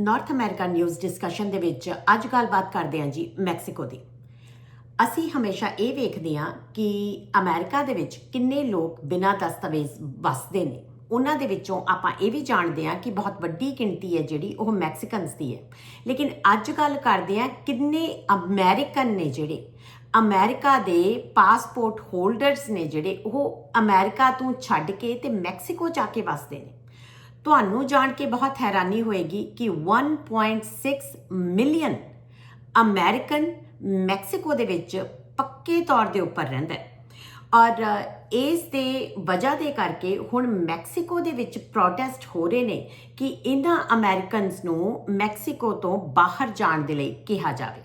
North America news discussion ਦੇ ਵਿੱਚ ਅੱਜ ਗੱਲਬਾਤ ਕਰਦੇ ਹਾਂ ਜੀ ਮੈਕਸੀਕੋ ਦੀ। ਅਸੀਂ ਹਮੇਸ਼ਾ ਇਹ ਵੇਖਦੇ ਹਾਂ ਕਿ ਅਮਰੀਕਾ ਦੇ ਵਿੱਚ ਕਿੰਨੇ ਲੋਕ ਬਿਨਾਂ ਦਸਤਾਵੇਜ਼ ਵਸਦੇ ਨੇ। ਉਹਨਾਂ ਦੇ ਵਿੱਚੋਂ ਆਪਾਂ ਇਹ ਵੀ ਜਾਣਦੇ ਹਾਂ ਕਿ ਬਹੁਤ ਵੱਡੀ ਗਿਣਤੀ ਹੈ ਜਿਹੜੀ ਉਹ ਮੈਕਸੀਕਨਸ ਦੀ ਹੈ। ਲੇਕਿਨ ਅੱਜ ਗੱਲ ਕਰਦੇ ਹਾਂ ਕਿੰਨੇ ਅਮਰੀਕਨ ਨੇ ਜਿਹੜੇ। ਅਮਰੀਕਾ ਦੇ ਪਾਸਪੋਰਟ ਹੋਲਡਰਸ ਨੇ ਜਿਹੜੇ, ਉਹ ਅਮਰੀਕਾ ਤੋਂ ਛੱਡ ਕੇ ਤੇ ਮੈਕਸੀਕੋ ਜਾ ਕੇ ਵਸਦੇ ਨੇ। ਤੁਹਾਨੂੰ ਜਾਣ ਕੇ ਬਹੁਤ ਹੈਰਾਨੀ ਹੋਏਗੀ ਕਿ 1.6 ਮਿਲੀਅਨ ਅਮਰੀਕਨ ਮੈਕਸੀਕੋ ਦੇ ਵਿੱਚ ਪੱਕੇ ਤੌਰ ਦੇ ਉੱਪਰ ਰਹਿੰਦਾ ਹੈ। ਔਰ ਇਸ ਦੇ ਵਜ੍ਹਾ ਦੇ ਕਰਕੇ ਹੁਣ ਮੈਕਸੀਕੋ ਦੇ ਵਿੱਚ ਪ੍ਰੋਟੈਸਟ ਹੋ ਰਹੇ ਨੇ ਕਿ ਇਹਨਾਂ ਅਮਰੀਕਨਸ ਨੂੰ ਮੈਕਸੀਕੋ ਤੋਂ ਬਾਹਰ ਜਾਣ ਦੇ ਲਈ ਕਿਹਾ ਜਾਵੇ।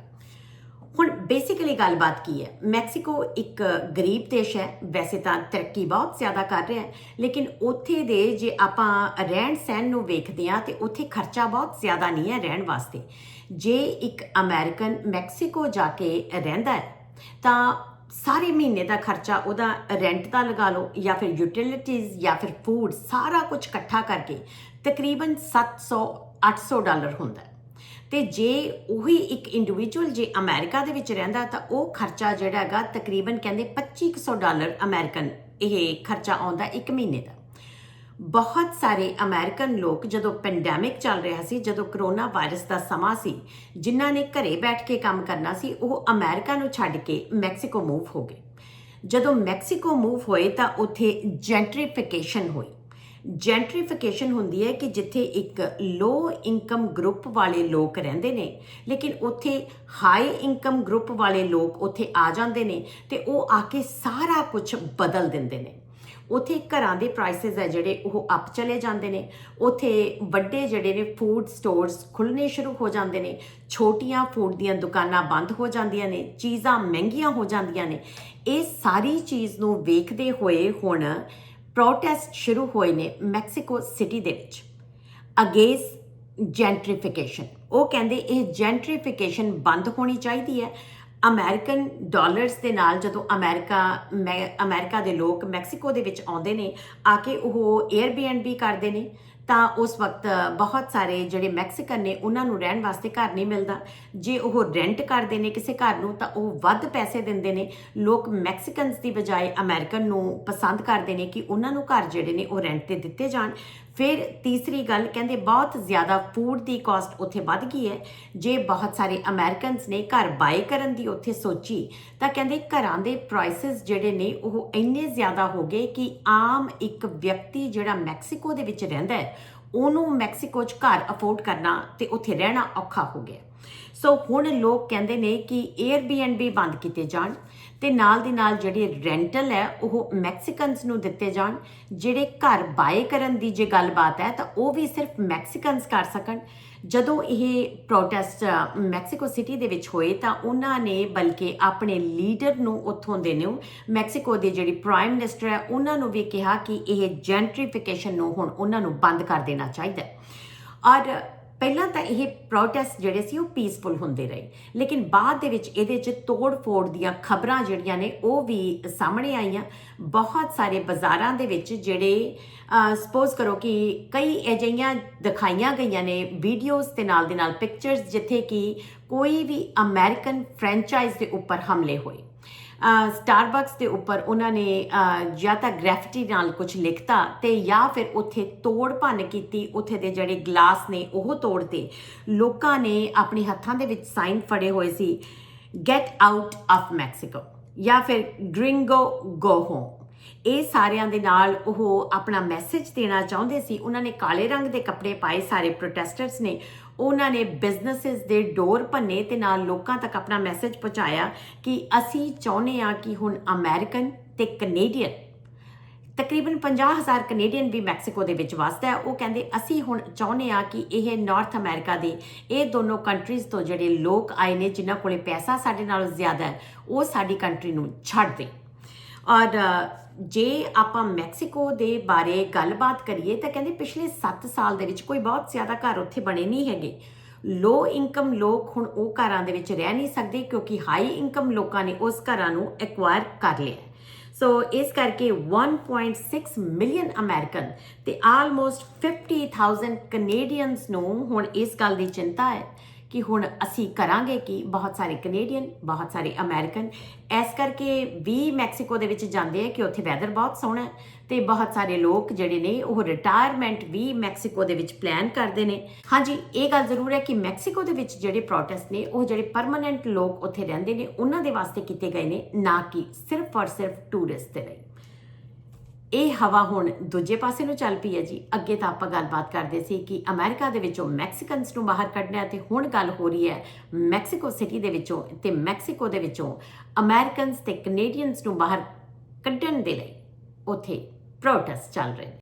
ਬੇਸਿਕਲੀ ਗੱਲਬਾਤ ਕੀ ਹੈ? ਮੈਕਸੀਕੋ ਇੱਕ ਗਰੀਬ ਦੇਸ਼ ਹੈ, ਵੈਸੇ ਤਾਂ ਤਰੱਕੀ ਬਹੁਤ ਜ਼ਿਆਦਾ ਕਰ ਰਿਹਾ ਹੈ, ਲੇਕਿਨ ਉੱਥੇ ਦੇ ਜੇ ਆਪਾਂ ਰਹਿਣ ਸਹਿਣ ਨੂੰ ਵੇਖਦੇ ਹਾਂ ਤੇ ਉੱਥੇ ਖਰਚਾ ਬਹੁਤ ਜ਼ਿਆਦਾ ਨਹੀਂ ਹੈ ਰਹਿਣ ਵਾਸਤੇ। ਜੇ ਇੱਕ ਅਮਰੀਕਨ ਮੈਕਸੀਕੋ ਜਾ ਕੇ ਰਹਿੰਦਾ ਹੈ, ਤਾਂ ਸਾਰੇ ਮਹੀਨੇ ਦਾ ਖਰਚਾ ਉਹਦਾ ਰੈਂਟ ਦਾ ਲਗਾ ਲਓ, ਜਾਂ ਫਿਰ ਯੂਟਿਲਿਟੀਜ਼, ਜਾਂ ਫਿਰ ਫੂਡ ਸਾਰਾ ਕੁਝ ਇਕੱਠਾ ਕਰਕੇ ਤਕਰੀਬਨ 700 800 ਡਾਲਰ ਹੁੰਦਾ ਹੈ। ਤੇ ਜੇ ਉਹੀ ਇੱਕ ਇੰਡੀਵਿਜੂਅਲ ਜੇ ਅਮਰੀਕਾ ਦੇ ਵਿੱਚ ਰਹਿੰਦਾ ਤਾਂ ਉਹ ਖਰਚਾ ਜਿਹੜਾ ਹੈਗਾ ਤਕਰੀਬਨ ਕਹਿੰਦੇ 2500 ਡਾਲਰ ਅਮਰੀਕਨ ਇਹ ਖਰਚਾ ਆਉਂਦਾ ਇੱਕ ਮਹੀਨੇ ਦਾ। ਬਹੁਤ ਸਾਰੇ ਅਮਰੀਕਨ ਲੋਕ ਜਦੋਂ ਪੈਂਡੈਮਿਕ ਚੱਲ ਰਿਹਾ ਸੀ, ਜਦੋਂ ਕਰੋਨਾ ਵਾਇਰਸ ਦਾ ਸਮਾਂ ਸੀ, ਜਿਨ੍ਹਾਂ ਨੇ ਘਰੇ ਬੈਠ ਕੇ ਕੰਮ ਕਰਨਾ ਸੀ, ਉਹ ਅਮਰੀਕਾ ਨੂੰ ਛੱਡ ਕੇ ਮੈਕਸੀਕੋ ਮੂਵ ਹੋ ਗਏ। ਜਦੋਂ ਮੈਕਸੀਕੋ ਮੂਵ ਹੋਏ ਤਾਂ ਉੱਥੇ ਜੈਂਟਰੀਫਿਕੇਸ਼ਨ ਹੋਈ। ਜੈਂਟਰੀਫਿਕੇਸ਼ਨ ਹੁੰਦੀ ਹੈ ਕਿ ਜਿੱਥੇ ਇੱਕ ਲੋ ਇਨਕਮ ਗਰੁੱਪ ਵਾਲੇ ਲੋਕ ਰਹਿੰਦੇ ਨੇ, ਲੇਕਿਨ ਉੱਥੇ ਹਾਈ ਇਨਕਮ ਗਰੁੱਪ ਵਾਲੇ ਲੋਕ ਉੱਥੇ ਆ ਜਾਂਦੇ ਨੇ ਤੇ ਉਹ ਆ ਕੇ ਸਾਰਾ ਕੁਝ ਬਦਲ ਦਿੰਦੇ ਨੇ। ਉਥੇ ਘਰਾਂ ਦੇ ਪ੍ਰਾਈਸਸ ਹੈ ਜਿਹੜੇ ਉਹ ਅਪ ਚਲੇ ਜਾਂਦੇ ਨੇ। ਉਥੇ ਵੱਡੇ ਜਿਹੜੇ ਨੇ ਫੂਡ ਸਟੋਰਸ ਖੁੱਲਨੇ ਸ਼ੁਰੂ ਹੋ ਜਾਂਦੇ ਨੇ। ਛੋਟੀਆਂ ਫੂਡ ਦੀਆਂ ਦੁਕਾਨਾਂ ਬੰਦ ਹੋ ਜਾਂਦੀਆਂ ਨੇ, ਚੀਜ਼ਾਂ ਮਹਿੰਗੀਆਂ ਹੋ ਜਾਂਦੀਆਂ ਨੇ। ਇਹ ਸਾਰੀ ਚੀਜ਼ ਨੂੰ ਵੇਖਦੇ ਹੋਏ ਹੁਣ ਪ੍ਰੋਟੈਸਟ ਸ਼ੁਰੂ ਹੋਏ ਨੇ ਮੈਕਸੀਕੋ ਸਿਟੀ ਦੇ ਵਿੱਚ ਅਗੇਂਸ ਜੈਂਟਰੀਫਿਕੇਸ਼ਨ ਉਹ ਕਹਿੰਦੇ ਇਹ ਜੈਂਟਰੀਫਿਕੇਸ਼ਨ ਬੰਦ ਹੋਣੀ ਚਾਹੀਦੀ ਹੈ। ਅਮਰੀਕਨ ਡਾਲਰਸ ਦੇ ਨਾਲ ਜਦੋਂ ਅਮਰੀਕਾ, ਮੈਂ, ਅਮਰੀਕਾ ਦੇ ਲੋਕ ਮੈਕਸੀਕੋ ਦੇ ਵਿੱਚ ਆਉਂਦੇ ਨੇ, ਆ ਕੇ ਉਹ 에ਅਰਬੀਐਨਬੀ ਕਰਦੇ ਨੇ। ਤਾਂ ਉਸ ਵਕਤ ਬਹੁਤ ਸਾਰੇ ਜਿਹੜੇ ਮੈਕਸੀਕਨ ਨੇ, ਉਹਨਾਂ ਨੂੰ ਰਹਿਣ ਵਾਸਤੇ ਘਰ ਨਹੀਂ ਮਿਲਦਾ। ਜੇ ਉਹ ਰੈਂਟ ਕਰਦੇ ਨੇ ਕਿਸੇ ਘਰ ਨੂੰ, ਤਾਂ ਉਹ ਵੱਧ ਪੈਸੇ ਦਿੰਦੇ ਨੇ। ਲੋਕ ਮੈਕਸੀਕਨਸ ਦੀ ਬਜਾਏ ਅਮਰੀਕਨ ਨੂੰ ਪਸੰਦ ਕਰਦੇ ਨੇ ਕਿ ਉਹਨਾਂ ਨੂੰ ਘਰ ਜਿਹੜੇ ਨੇ, ਉਹ ਰੈਂਟ ਤੇ ਦਿੱਤੇ ਜਾਣ। ਫਿਰ ਤੀਸਰੀ ਗੱਲ, ਕਹਿੰਦੇ ਬਹੁਤ ਜ਼ਿਆਦਾ ਫੂਡ ਦੀ ਕਾਸਟ ਉੱਥੇ ਵੱਧ ਗਈ ਹੈ। ਜੇ ਬਹੁਤ ਸਾਰੇ ਅਮਰੀਕਨਸ ਨੇ ਘਰ ਬਾਏ ਕਰਨ ਦੀ ਉੱਥੇ ਸੋਚੀ, ਤਾਂ ਕਹਿੰਦੇ ਘਰਾਂ ਦੇ ਪ੍ਰਾਈਸਸ ਜਿਹੜੇ ਨੇ, ਉਹ ਇੰਨੇ ਜ਼ਿਆਦਾ ਹੋ ਗਏ ਕਿ ਆਮ ਇੱਕ ਵਿਅਕਤੀ ਜਿਹੜਾ ਮੈਕਸੀਕੋ ਦੇ ਵਿੱਚ ਰਹਿੰਦਾ ਹੈ ਉਹਨੂੰ ਮੈਕਸੀਕੋ 'ਚ ਘਰ ਅਫੋਰਡ ਕਰਨਾ ਤੇ ਉੱਥੇ ਰਹਿਣਾ ਔਖਾ ਹੋ ਗਿਆ। ਸੋ ਹੁਣ ਲੋਕ ਕਹਿੰਦੇ ਨੇ ਕਿ 에ਅਰਬੀਐਨਬੀ ਬੰਦ ਕੀਤੇ ਜਾਣ। ਤੇ ਨਾਲ ਦੀ ਨਾਲ ਜਿਹੜੇ ਰੈਂਟਲ ਹੈ, ਉਹ ਮੈਕਸੀਕਨਸ ਨੂੰ ਦਿੱਤੇ ਜਾਣ, ਜਿਹੜੇ ਘਰ ਬਾਏ ਕਰਨ ਦੀ ਜੇ ਗੱਲਬਾਤ ਹੈ, ਤਾਂ ਉਹ ਵੀ ਸਿਰਫ ਮੈਕਸੀਕਨਸ ਕਰ ਸਕਣ। ਜਦੋਂ ਇਹ ਪ੍ਰੋਟੈਸਟ ਮੈਕਸੀਕੋ ਸਿਟੀ ਦੇ ਵਿੱਚ ਹੋਏ, ਤਾਂ ਉਹਨਾਂ ਨੇ ਬਲਕਿ ਆਪਣੇ ਲੀਡਰ ਨੂੰ ਉੱਥੋਂ ਦੇ ਨੂੰ ਮੈਕਸੀਕੋ ਦੇ ਜਿਹੜੀ ਪ੍ਰਾਈਮ ਮਿਨਿਸਟਰ ਹੈ, ਉਹਨਾਂ ਨੂੰ ਵੀ ਕਿਹਾ ਕਿ ਇਹ ਜੈਂਟਰੀਫਿਕੇਸ਼ਨ ਨੂੰ ਹੁਣ ਉਹਨਾਂ ਨੂੰ ਬੰਦ ਕਰ ਦੇਣਾ ਚਾਹੀਦਾ ਔਰ ਪਹਿਲਾਂ ਤਾਂ ਇਹ ਪ੍ਰੋਟੈਸਟ ਜਿਹੜੇ ਸੀ, ਉਹ ਪੀਸਫੁਲ ਹੁੰਦੇ ਰਹੇ। ਲੇਕਿਨ ਬਾਅਦ ਦੇ ਵਿੱਚ ਇਹਦੇ 'ਚ ਤੋੜ-ਫੋੜ ਦੀਆਂ ਖਬਰਾਂ ਜਿਹੜੀਆਂ ਨੇ, ਉਹ ਵੀ ਸਾਹਮਣੇ ਆਈਆਂ। ਬਹੁਤ ਸਾਰੇ ਬਾਜ਼ਾਰਾਂ ਦੇ ਵਿੱਚ ਜਿਹੜੇ ਸਪੋਜ਼ ਕਰੋ ਕਿ ਕਈ ਅਜਿਹੀਆਂ ਦਿਖਾਈਆਂ ਗਈਆਂ ਨੇ ਵੀਡੀਓਜ਼ ਤੇ ਨਾਲ ਦੇ ਨਾਲ ਪਿਕਚਰਸ ਜਿੱਥੇ ਕਿ ਕੋਈ ਵੀ ਅਮਰੀਕਨ ਫਰੈਂਚਾਈਜ਼ ਦੇ ਉੱਪਰ ਹਮਲੇ ਹੋਏ। ਸਟਾਰਬਕਸ ਦੇ ਉੱਪਰ ਉਹਨਾਂ ਨੇ ਜਾਂ ਤਾਂ ਗ੍ਰੈਫਿਟੀ ਨਾਲ ਕੁਝ ਲਿਖਤਾ ਤੇ ਜਾਂ ਫਿਰ ਉੱਥੇ ਤੋੜ ਭੰਨ ਕੀਤੀ, ਉੱਥੇ ਦੇ ਜਿਹੜੇ ਗਲਾਸ ਨੇ ਉਹ ਤੋੜਤੇ ਲੋਕਾਂ ਨੇ ਆਪਣੇ ਹੱਥਾਂ ਦੇ ਵਿੱਚ ਸਾਈਨ ਫੜੇ ਹੋਏ ਸੀ ਗੈਟ ਆਊਟ ਆਫ ਮੈਕਸੀਕੋ ਜਾਂ ਫਿਰ ਗ੍ਰਿੰਗੋ ਗੋ ਹੋਮ ਇਹ ਸਾਰਿਆਂ ਦੇ ਨਾਲ ਉਹ ਆਪਣਾ ਮੈਸੇਜ ਦੇਣਾ ਚਾਹੁੰਦੇ ਸੀ। ਉਹਨਾਂ ਨੇ ਕਾਲੇ ਰੰਗ ਦੇ ਕੱਪੜੇ ਪਾਏ, ਸਾਰੇ ਪ੍ਰੋਟੈਸਟਰਸ ਨੇ। ਉਹਨਾਂ ਨੇ ਬਿਜ਼ਨੈਸਸ ਦੇ ਡੋਰ ਭੰਨੇ ਤੇ ਨਾਲ ਲੋਕਾਂ ਤੱਕ ਆਪਣਾ ਮੈਸੇਜ ਪਹੁੰਚਾਇਆ ਕਿ ਅਸੀਂ ਚਾਹੁੰਦੇ ਆ ਕਿ ਹੁਣ ਅਮਰੀਕਨ ਤੇ ਕੈਨੇਡੀਅਨ ਤਕਰੀਬਨ 50000 ਕੈਨੇਡੀਅਨ ਵੀ ਮੈਕਸੀਕੋ ਦੇ ਵਿੱਚ ਵਸਦਾ ਹੈ। ਉਹ ਕਹਿੰਦੇ, ਅਸੀਂ ਹੁਣ ਚਾਹੁੰਦੇ ਆ ਕਿ ਇਹ ਨਾਰਥ ਅਮਰੀਕਾ ਦੇ, ਇਹ ਦੋਨੋਂ ਕੰਟਰੀਜ਼ ਤੋਂ ਜਿਹੜੇ ਲੋਕ ਆਏ ਨੇ, ਜਿਨ੍ਹਾਂ ਕੋਲੇ ਪੈਸਾ ਸਾਡੇ ਨਾਲੋਂ ਜ਼ਿਆਦਾ ਹੈ, ਉਹ ਸਾਡੀ ਕੰਟਰੀ ਨੂੰ ਛੱਡ ਦੇ ਔਰ ਜੇ ਆਪਾਂ ਮੈਕਸੀਕੋ ਦੇ ਬਾਰੇ ਗੱਲਬਾਤ ਕਰੀਏ ਤਾਂ ਕਹਿੰਦੇ ਪਿਛਲੇ 7 ਸਾਲ ਦੇ ਵਿੱਚ ਕੋਈ ਬਹੁਤ ਜ਼ਿਆਦਾ ਘਰ ਉੱਥੇ ਬਣੇ ਨਹੀਂ ਹੈਗੇ। ਲੋ ਇਨਕਮ ਲੋਕ ਹੁਣ ਉਹ ਘਰਾਂ ਦੇ ਵਿੱਚ ਰਹਿ ਨਹੀਂ ਸਕਦੇ ਕਿਉਂਕਿ ਹਾਈ ਇਨਕਮ ਲੋਕਾਂ ਨੇ ਉਸ ਘਰਾਂ ਨੂੰ ਐਕਵਾਇਰ ਕਰ ਲਿਆ। ਸੋ ਇਸ ਕਰਕੇ 1.6 ਮਿਲੀਅਨ ਅਮਰੀਕਨ ਤੇ ਆਲਮੋਸਟ 50000 ਕੈਨੇਡੀਅਨਸ ਨੂੰ ਹੁਣ ਇਸ ਗੱਲ ਦੀ ਚਿੰਤਾ ਹੈ। ਕਿ ਹੁਣ ਅਸੀਂ ਕਰਾਂਗੇ ਕਿ ਬਹੁਤ ਸਾਰੇ ਕੈਨੇਡੀਅਨ ਬਹੁਤ ਸਾਰੇ ਅਮਰੀਕਨ ਇਸ ਕਰਕੇ ਵੀ ਮੈਕਸੀਕੋ ਦੇ ਵਿੱਚ ਜਾਂਦੇ ਆ ਕਿ ਉੱਥੇ ਵੈਦਰ ਬਹੁਤ ਸੋਹਣਾ ਹੈ ਤੇ ਬਹੁਤ ਸਾਰੇ ਲੋਕ ਜਿਹੜੇ ਨੇ ਉਹ ਰਿਟਾਇਰਮੈਂਟ ਵੀ ਮੈਕਸੀਕੋ ਦੇ ਵਿੱਚ ਪਲਾਨ ਕਰਦੇ ਨੇ। ਹਾਂਜੀ, ਇਹ ਗੱਲ ਜ਼ਰੂਰ ਹੈ ਕਿ ਮੈਕਸੀਕੋ ਦੇ ਵਿੱਚ ਜਿਹੜੇ ਪ੍ਰੋਟੈਸਟ ਨੇ, ਉਹ ਜਿਹੜੇ ਪਰਮਨੈਂਟ ਲੋਕ ਉੱਥੇ ਰਹਿੰਦੇ ਨੇ, ਉਹਨਾਂ ਦੇ ਵਾਸਤੇ ਕੀਤੇ ਗਏ ਨੇ, ਨਾ ਕਿ ਸਿਰਫ ਔਰ ਸਿਰਫ ਟੂਰਿਸਟ ਦੇ ਲਈ। ਇਹ ਹਵਾ ਹੁਣ ਦੂਜੇ ਪਾਸੇ ਨੂੰ ਚੱਲ ਪਈ ਹੈ ਜੀ। ਅੱਗੇ ਤਾਂ ਆਪਾਂ ਗੱਲਬਾਤ ਕਰਦੇ ਸੀ ਕਿ ਅਮਰੀਕਾ ਦੇ ਵਿੱਚੋਂ ਮੈਕਸੀਕਨਸ ਨੂੰ ਬਾਹਰ ਕੱਢਣਾ ਹੈ ਤੇ ਹੁਣ ਗੱਲ ਹੋ ਰਹੀ ਹੈ ਮੈਕਸੀਕੋ ਸਿਟੀ ਦੇ ਵਿੱਚੋਂ ਤੇ ਮੈਕਸੀਕੋ ਦੇ ਵਿੱਚੋਂ ਅਮਰੀਕਨਸ ਤੇ ਕੈਨੇਡੀਅਨਸ ਨੂੰ ਬਾਹਰ ਕੱਢਣ ਦੇ ਲਈ ਉੱਥੇ ਪ੍ਰੋਟੈਸਟ ਚੱਲ ਰਹੇ ਨੇ।